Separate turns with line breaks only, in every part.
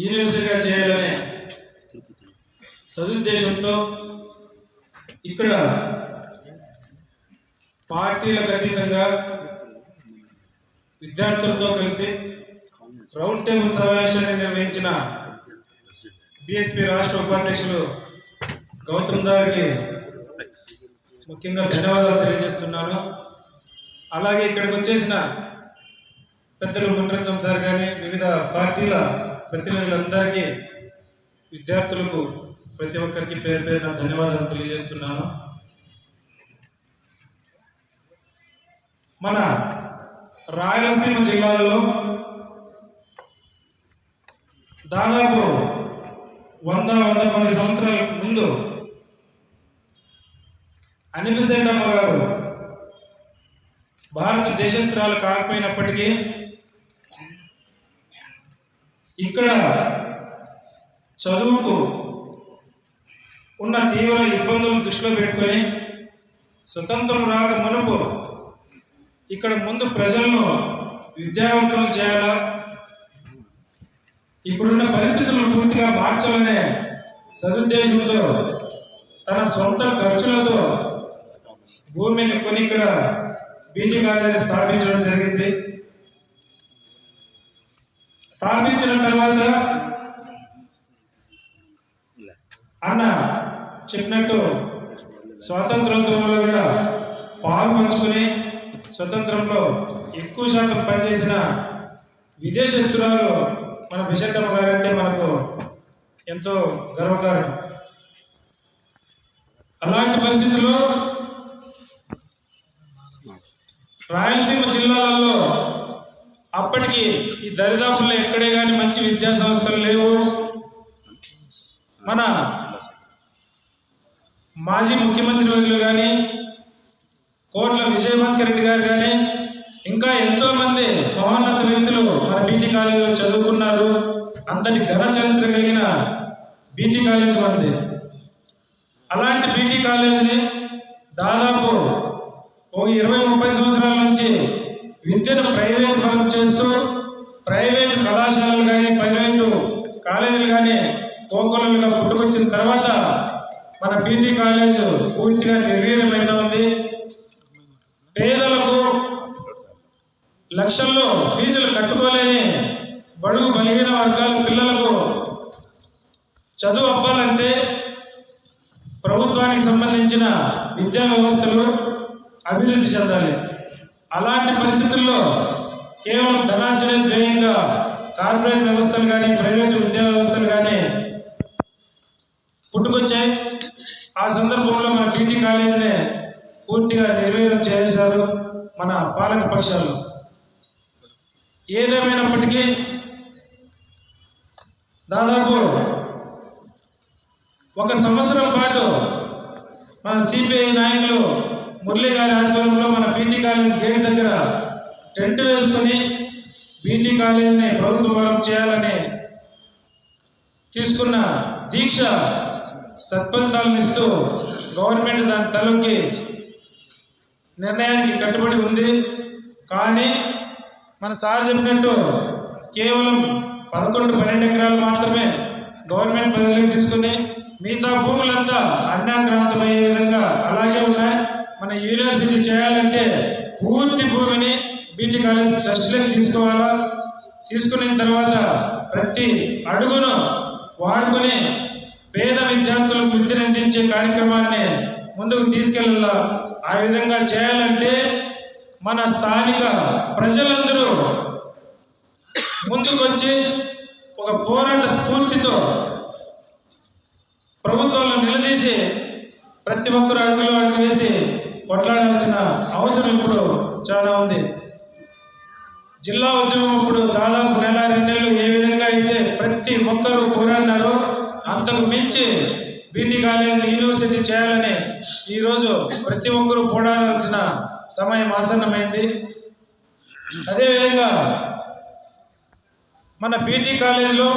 యూనివర్సిటీగా చేయాలనే సదుద్దేశంతో ఇక్కడ పార్టీలకు అతీతంగా విద్యార్థులతో కలిసి రౌండ్ టేబుల్ సమావేశాన్ని నిర్వహించిన బీఎస్పీ రాష్ట్ర ఉపాధ్యక్షులు గౌతమ్ గారికి ముఖ్యంగా ధన్యవాదాలు తెలియజేస్తున్నాను. అలాగే ఇక్కడికి వచ్చేసిన పెద్దలు మునరత్నం సార్ కానీ వివిధ పార్టీల ప్రతినిధులందరికీ విద్యార్థులకు ప్రతి ఒక్కరికి పేరు పేరున ధన్యవాదాలు తెలియజేస్తున్నాను. మన రాయలసీమ జిల్లాలో దాదాపు వంద వంద పది సంవత్సరాల ముందు అనిపిసేటమ్మ గారు భారత దేశస్త్రాలు కాకపోయినప్పటికీ ఇక్కడ చదువుకు ఉన్న తీవ్ర ఇబ్బందులు దృష్టిలో పెట్టుకొని స్వతంత్రం రాక మునుపు ఇక్కడ ముందు ప్రజలను విద్యావంతులు చేయాలా? ఇప్పుడున్న పరిస్థితులను పూర్తిగా మార్చాలనే సదుద్దేశంతో తన సొంత ఖర్చులతో భూమిని కొని ఇక్కడ బీటీ కాలేజీ స్థాపించడం జరిగింది. స్థాపించిన తర్వాత అన్న చెప్పినట్టు స్వాతంత్రోద్యమంలో కూడా పాలు పంచుకొని స్వతంత్రంలో ఎక్కువ శాతం పనిచేసిన విదేశస్తురాలు మన బిషట్టమ్మ గారంటే మనకు ఎంతో గర్వకారణం. అలాంటి పరిస్థితుల్లో రాయలసీమ జిల్లాలలో అప్పటికి ఈ దరిదాపుల్లో ఎక్కడే కానీ మంచి విద్యా సంస్థలు లేవు. మన మాజీ ముఖ్యమంత్రి వర్గులు కానీ కోట్ల విజయభాస్కర్ రెడ్డి గారు కానీ ఇంకా ఎంతోమంది మహోన్నత వ్యక్తులు మన బీటీ కాలేజీలో చదువుకున్నారు. అంతటి ఘన చరిత్ర కలిగిన బీటీ కాలేజ్ మనది అలాంటి బీటీ కాలేజీని దాదాపు ఒక ఇరవై ముప్పై సంవత్సరాల నుంచి విద్యను ప్రైవేట్ పరం చేస్తూ ప్రైవేట్ కళాశాలలు కానీ ప్రైవేటు కాలేజీలు కానీ కోకొలలుగా పుట్టుకొచ్చిన తర్వాత మన పీటీ కాలేజ్ పూర్తిగా నిర్వీర్యమైతా ఉంది. పేదలకు లక్షల్లో ఫీజులు కట్టుకోలేని బడుగు బలహీన వర్గాల పిల్లలకు చదువు అవ్వాలంటే ప్రభుత్వానికి సంబంధించిన విద్యా వ్యవస్థలు అభివృద్ధి చెందాలి. అలాంటి పరిస్థితుల్లో కేవలం ధనార్జన ధ్యేయంగా కార్పొరేట్ వ్యవస్థలు కానీ ప్రైవేట్ ఉద్యోగ వ్యవస్థలు కానీ పుట్టుకొచ్చాయి ఆ సందర్భంలో మన పీటీ కాలేజీని పూర్తిగా నిర్వీర్యం చేశారు మన పాలక పక్షాలు. ఏదేమైనప్పటికీ దాదాపు ఒక సంవత్సరం పాటు మన సిపిఐ నాయకులు మురళీ గారి ఆధ్వర్యంలో మన బీటీ కాలేజ్ గేట్ దగ్గర టెంట్ వేసుకొని బీటీ కాలేజీని ప్రభుత్వ పరం చేయాలని తీసుకున్న దీక్ష సత్ఫలితాలను ఇస్తూ గవర్నమెంట్ దాని తలొక్కి నిర్ణయానికి కట్టుబడి ఉంది. కానీ మన సార్ చెప్పినట్టు కేవలం పదకొండు పన్నెండు ఎకరాలు మాత్రమే గవర్నమెంట్ ప్రజలకు తీసుకుని మిగతా భూములంతా అన్యాక్రాంతమయ్యే విధంగా అలాగే ఉన్నాయి. మన యూనివర్సిటీ చేయాలంటే పూర్తి భూమిని బీటీ కాలేజ్ ట్రస్ట్లోకి తీసుకోవాలా? తీసుకున్న తర్వాత ప్రతి అడుగును వాడుకొని పేద విద్యార్థులకు విద్యను అందించే కార్యక్రమాన్ని ముందుకు తీసుకెళ్ళాల? ఆ విధంగా చేయాలంటే మన స్థానిక ప్రజలందరూ ముందుకొచ్చి ఒక పోరాట స్ఫూర్తితో ప్రభుత్వాలను నిలదీసి ప్రతి ఒక్కరు అడుగులో అడుగు వేసి కొట్లాడాల్సిన అవసరం ఇప్పుడు చాలా ఉంది. జిల్లా ఉద్యమం ఇప్పుడు దాదాపు నెల రెండేళ్ళు ఏ విధంగా అయితే ప్రతి ఒక్కరూ పోరాడినారో అంతకు మించి బీటీ కాలేజీని యూనివర్సిటీ చేయాలని ఈరోజు ప్రతి ఒక్కరూ పోరాడాల్సిన సమయం ఆసన్నమైంది. అదేవిధంగా మన బీటీ కాలేజీలో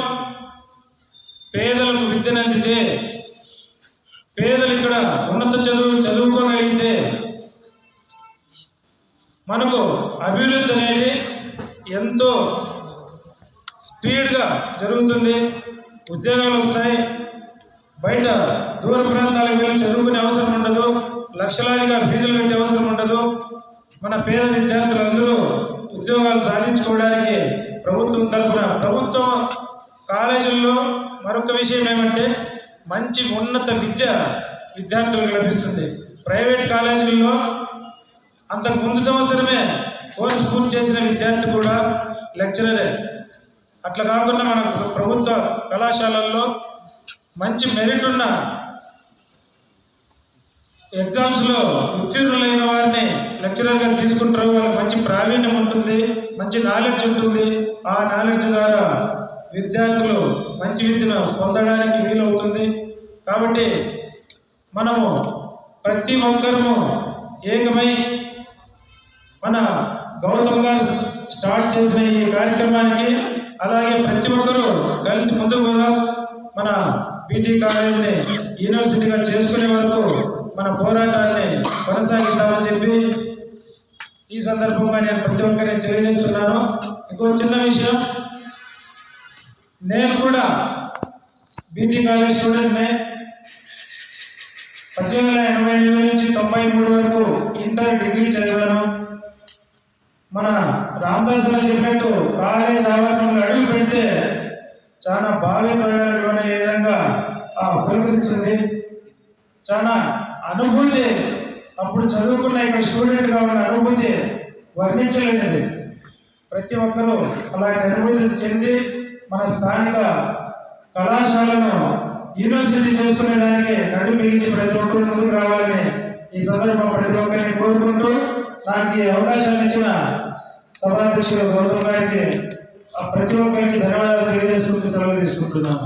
పేదలకు విద్యను అందితే పేదలు ఇక్కడ ఉన్నత చదువు చదువుకోగలిగితే మనకు అభివృద్ధి అనేది ఎంతో స్పీడ్గా జరుగుతుంది. ఉద్యోగాలు వస్తాయి. బయట దూర ప్రాంతాలకు వెళ్ళి చదువుకునే అవసరం ఉండదు. లక్షలాదిగా ఫీజులు కట్టే అవసరం ఉండదు. మన పేద విద్యార్థులందరూ ఉద్యోగాలు సాధించుకోవడానికి ప్రభుత్వం తరఫున ప్రభుత్వం కాలేజీల్లో మరొక విషయం ఏమంటే మంచి ఉన్నత విద్య విద్యార్థులకు లభిస్తుంది. ప్రైవేట్ కాలేజీల్లో అంతకు ముందు సంవత్సరమే కోర్సు పూర్తి చేసిన విద్యార్థి కూడా లెక్చరరే. అట్లా కాకుండా మన ప్రభుత్వ కళాశాలల్లో మంచి మెరిట్ ఉన్న ఎగ్జామ్స్లో ఉత్తీర్ణులైన వారిని లెక్చరర్గా తీసుకుంటారు. వాళ్ళకి మంచి ప్రావీణ్యం ఉంటుంది మంచి నాలెడ్జ్ ఉంటుంది. ఆ నాలెడ్జ్ ద్వారా విద్యార్థులు మంచి విద్యను పొందడానికి వీలవుతుంది. కాబట్టి మనము ప్రతి ఒక్కరము ఏకమై మన గౌతమ్ గారు స్టార్ట్ చేసిన ఈ కార్యక్రమానికి అలాగే ప్రతి ఒక్కరూ కలిసి ముందుకు పోదాం. మన బీటీ కాలేజీని యూనివర్సిటీగా చేసుకునే వరకు మన పోరాటాన్ని కొనసాగిద్దామని చెప్పి ఈ సందర్భంగా నేను ప్రతి ఒక్కరిని తెలియజేస్తున్నాను. ఇంకో చిన్న విషయం నేను కూడా బీటీ కాలేజ్ స్టూడెంట్నే. పద్దెనిమిది వందల ఎనభై ఎనిమిది నుంచి తొంభై మూడు వరకు ఇంటర్ డిగ్రీ చదివాను. మన రామదాస్ గారు చెప్పినట్టు కాలేజ్ ఆవరణంలో అడుగు పెడితే చాలా భావి భావితలోనే ఏ విధంగా ఆ పులకరిస్తుంది. చాలా అనుభూతి అప్పుడు చదువుకున్న ఇక్కడ స్టూడెంట్గా ఉన్న అనుభూతి వర్ణించలేనిది ప్రతి ఒక్కరూ అలాంటి అనుభూతి చెంది మన స్థానిక కళాశాలను యూనివర్సిటీ చేసుకునే దానికి నడు మిగిలించి ప్రతి ఒక్కరు ముందుకు రావాలని ఈ సందర్భం ప్రతి ఒక్కరిని కోరుకుంటూ నాకు ఈ అవకాశాన్ని ఇచ్చిన సభాధ్యక్షులు గౌతమ్ గారికి ప్రతి ఒక్కరికి ధన్యవాదాలు తెలియజేసుకుంటూ సెలవు తీసుకుంటున్నాను.